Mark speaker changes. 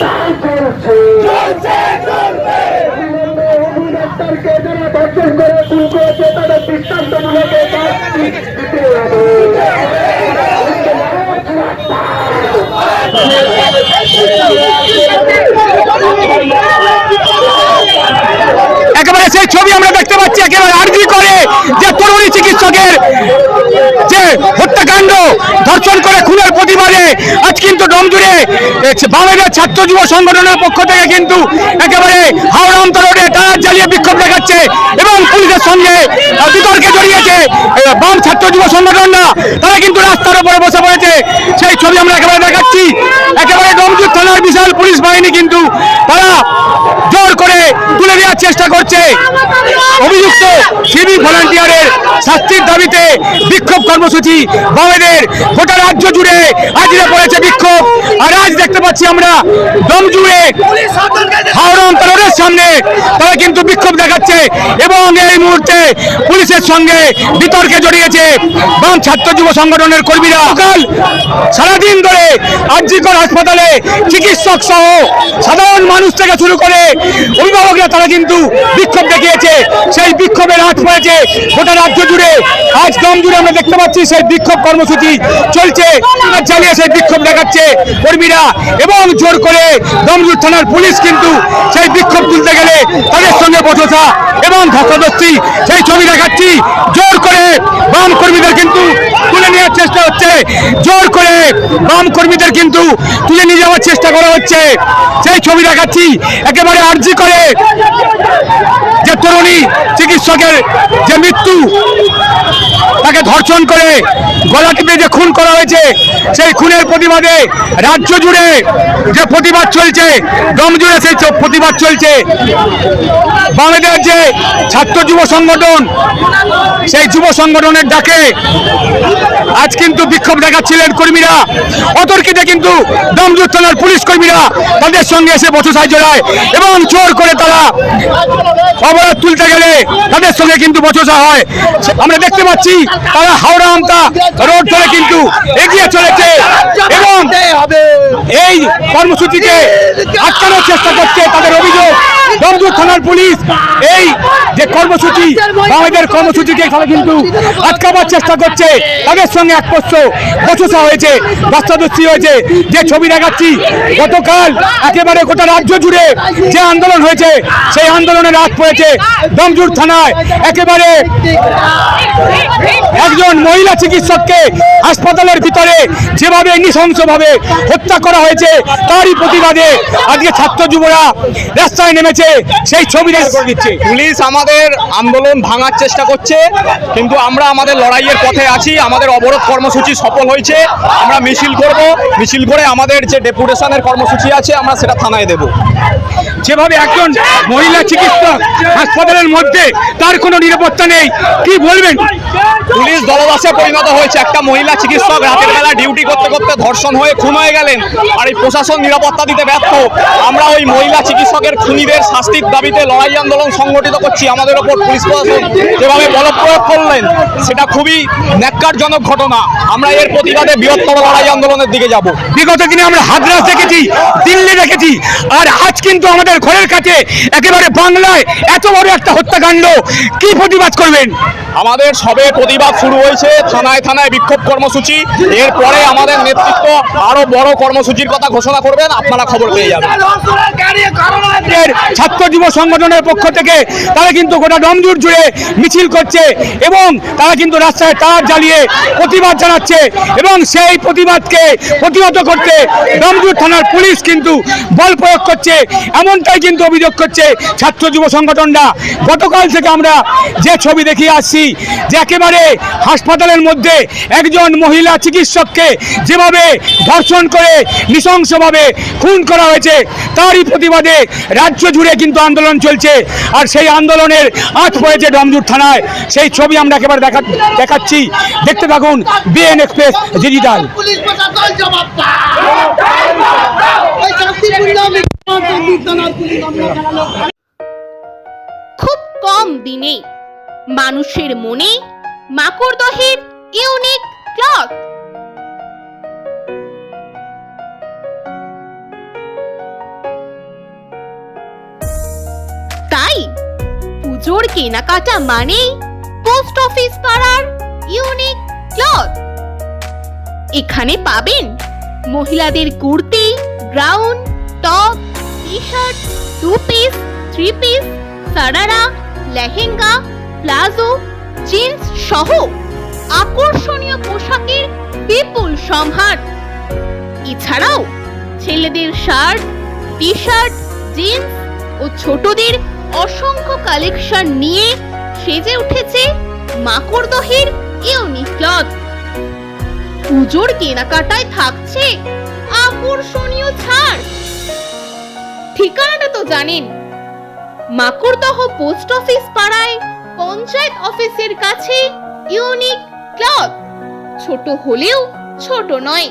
Speaker 1: তাই চলছে অভিনেতাকে যারা বর্জন করে ভুল করেছে দৃষ্টান্তমূলক সেই ছবি আমরা দেখতে পাচ্ছি একেবারে আর্জি করে যে তরুণী চিকিৎসকের যে হত্যাকাণ্ড ধর্ষণ করে খুনের প্রতিবাদে আজ কিন্তু ডমজুড়ে বামেদের ছাত্র যুব সংগঠনের পক্ষ থেকে কিন্তু একেবারে হাওড়া অন্তরোডে টায়ার জ্বালিয়ে বিক্ষোভ দেখাচ্ছে এবং পুলিশের সঙ্গে বিতর্কে জড়িয়েছে বাম ছাত্র যুব সংগঠনরা। তারা কিন্তু রাস্তার উপরে বসে পড়েছে। সেই ছবি আমরা একেবারে দেখাচ্ছি। একেবারে ডমজুর থানার বিশাল পুলিশ বাহিনী কিন্তু তারা জোর করে তুলে দেওয়ার চেষ্টা করছে। অভিযুক্ত সিভিক ভলান্টিয়ারের শাস্তির দাবিতে বিক্ষোভ কর্মসূচি বামেদের গোটা রাজ্য জুড়ে আজকে পড়েছে বিক্ষোভ। আর আজ দেখতে পাচ্ছি আমরা দম জুড়ে হাওড়া অন্তরের সামনে তারা কিন্তু বিক্ষোভ দেখাচ্ছে এবং এই মুহূর্তে পুলিশের সঙ্গে বিতর্কে জড়িয়েছে বাম ছাত্র যুব সংগঠনের কর্মীরা। কাল সারাদিন ধরে আরজিকর হাসপাতালে চিকিৎসক সহ সাধারণ মানুষ থেকে শুরু করে অভিভাবকরা তারা কিন্তু বিক্ষোভ দেখিয়েছে, সেই বিক্ষোভের হাত পড়েছে গোটা রাজ্য জুড়ে। আজ দম জুড়ে আমরা দেখতে পাচ্ছি সেই বিক্ষোভ কর্মসূচি চলছে জ্বালিয়ে সেই বিক্ষোভ দেখাচ্ছে কর্মীরা এবং জোর করে দমজুর থানার পুলিশ কিন্তু সেই বিক্ষোভ তুলতে গেলে তাদের সঙ্গে বচসা এবং ধস্তাধস্তি, সেই ছবি দেখাচ্ছি। জোর করে বাম কর্মীদের কিন্তু তুলে নেওয়ার চেষ্টা জোর করে বাম কর্মীদের কিন্তু তুলে নিয়ে যাওয়ার চেষ্টা করা হচ্ছে। সেই ছবি দেখাচ্ছি, একেবারে আর্জি করে যে তরুণী চিকিৎসকের যে মৃত্যু তাকে ধর্ষণ করে গলা টিপে যে খুন করা হয়েছে, সেই খুনের প্রতিবাদে রাজ্য জুড়ে যে প্রতিবাদ চলছে, দম জুড়ে সেই প্রতিবাদ চলছে। বাংলাদেশ যে ছাত্র যুব সংগঠন, সেই যুব সংগঠনের ডাকে আজ কিন্তু বিক্ষোভ দেখাচ্ছিলেন কর্মীরা। অতর্কিতে কিন্তু দমজুর থানার পুলিশ কর্মীরা তাদের সঙ্গে এসে বসসায় জড়ায় এবং জোর করে অবরোধ তুলতে গেলে তাদের সঙ্গে কিন্তু বচসা হয়। আমরা দেখতে পাচ্ছি, তারা হাওড়া আমতা রোড ধরে কিন্তু এগিয়ে চলেছে এবং এই কর্মসূচিকে আটকানোর চেষ্টা করছে তাদের অভিযোগ। দমদুর থানার পুলিশ এই যে কর্মসূচি বামেদের কর্মসূচিকে তারা কিন্তু আটকাবার চেষ্টা করছে। তাদের সঙ্গে এক পক্ষ বচসা হয়েছে বাস্তাদস্তি হয়েছে। যে ছবি দেখাচ্ছি, গতকাল একেবারে গোটা রাজ্য জুড়ে যে আন্দোলন হয়েছে সেই আন্দোলনের রাত পড়েছে দমজুর থানায়। একেবারে একজন মহিলা চিকিৎসককে হাসপাতালের ভিতরে যেভাবে নৃশংসভাবে হত্যা করা হয়েছে তারই প্রতিবাদে আজকে ছাত্র যুবরা রাস্তায় নেমেছে সেই ছবি দিচ্ছে।
Speaker 2: পুলিশ আমাদের আন্দোলন ভাঙার চেষ্টা করছে কিন্তু আমরা আমাদের লড়াইয়ের পথে আছি আমাদের অবরোধ কর্মসূচি সফল হয়েছে আমরা মিছিল করব মিছিল করে আমাদের যে ডেপুটেশনের কর্মসূচি আছে আমরা সেটা থানায় দেব।
Speaker 1: যেভাবে একজন মহিলা চিকিৎসক হাসপাতালের মধ্যে তার কোনো নিরাপত্তা নেই। কি বলবেন?
Speaker 2: পুলিশ দলদাসে পরিণত হয়েছে। একটা মহিলা চিকিৎসক রাতের বেলা ডিউটি করতে করতে ধর্ষণ হয়ে খুন হয়ে গেলেন আর এই প্রশাসন নিরাপত্তা দিতে ব্যর্থ। আমরা ওই মহিলা চিকিৎসকের খুনিদের শাস্তির দাবিতে লড়াই আন্দোলন সংগঠিত করছি। আমাদের ওপর পুলিশ প্রশাসন যেভাবে বলপ্রয়োগ করলেন সেটা খুবই ন্যাক্কারজনক ঘটনা। আমরা এর প্রতিবাদে বৃহত্তর লড়াই আন্দোলনের দিকে যাব।
Speaker 1: বিগত দিনে আমরা হাদরাস দেখেছি দিল্লি দেখেছি আর আজ কিন্তু আমাদের ঘরের কাছে একেবারে বাংলায় এত বড় একটা হত্যাকাণ্ড কি প্রতিবাদ করবেন?
Speaker 2: আমাদের সবে প্রতিবাদ শুরু হয়েছে, থানায় থানায় বিক্ষোভ কর্মসূচি। এরপরে আমাদের নেতৃত্ব আরও বড় কর্মসূচির কথা ঘোষণা করবেন, আপনারা খবর পেয়ে যাবেন।
Speaker 1: ছাত্র যুব সংগঠনের পক্ষ থেকে তারা কিন্তু গোটা ডমজুর জুড়ে মিছিল করছে এবং তারা কিন্তু রাস্তায় তার জ্বালিয়ে প্রতিবাদ জানাচ্ছে এবং সেই প্রতিবাদকে প্রতিহত করতে ডমজুর থানার পুলিশ কিন্তু বল প্রয়োগ করছে, এমনটাই কিন্তু অভিযোগ করছে ছাত্র যুব সংগঠনরা। গতকাল থেকে আমরা যে ছবি দেখিয়ে আসছি যে একেবারে হাসপাতালের মধ্যে একজন মহিলা চিকিৎসককে যেভাবে ধর্ষণ করে নৃশংসভাবে খুন করা হয়েছে, তারই প্রতিবাদে রাজ্য জুড়ে কিন্তু আন্দোলন চলছে। আর সেই আন্দোলনের আজ পড়েছে ডমজুর থানায়। সেই ছবি আমরা একেবারে দেখা দেখাচ্ছি। দেখতে থাকুন বিএন এক্সপ্রেস ডিজিটাল।
Speaker 3: খুব কম দিনে মানুষের মনে মাকড়দহের ইউনিক ক্লথ। তাই পুজোর কেনাকাটা মানেই পোস্ট অফিস পাড়ার ইউনিক ক্লথ। এখানে পাবেন মহিলাদের kurti gown top T shirt two piece, three piece, sharara, lehenga palazzo, jeans সহ আকর্ষণীয় পোশাকের বিপুল সম্ভার। এছাড়াও ছেলেদের শার্ট টি শার্ট জিন্স ও ছোটদের অসংখ্য কালেকশন নিয়ে সেজে উঠেছে মাকড়দহের ইউনিক ক্লথ পুজোর কেনাকাটায় থাকছে আকর্ষণীয় ছাড়। ঠিকানাটা তো জানেন। মাকড়দহ পোস্ট অফিস পাড়ায় পঞ্চায়েত অফিসের কাছে ইউনিক ক্লথ ছোট হলেও ছোট নয়।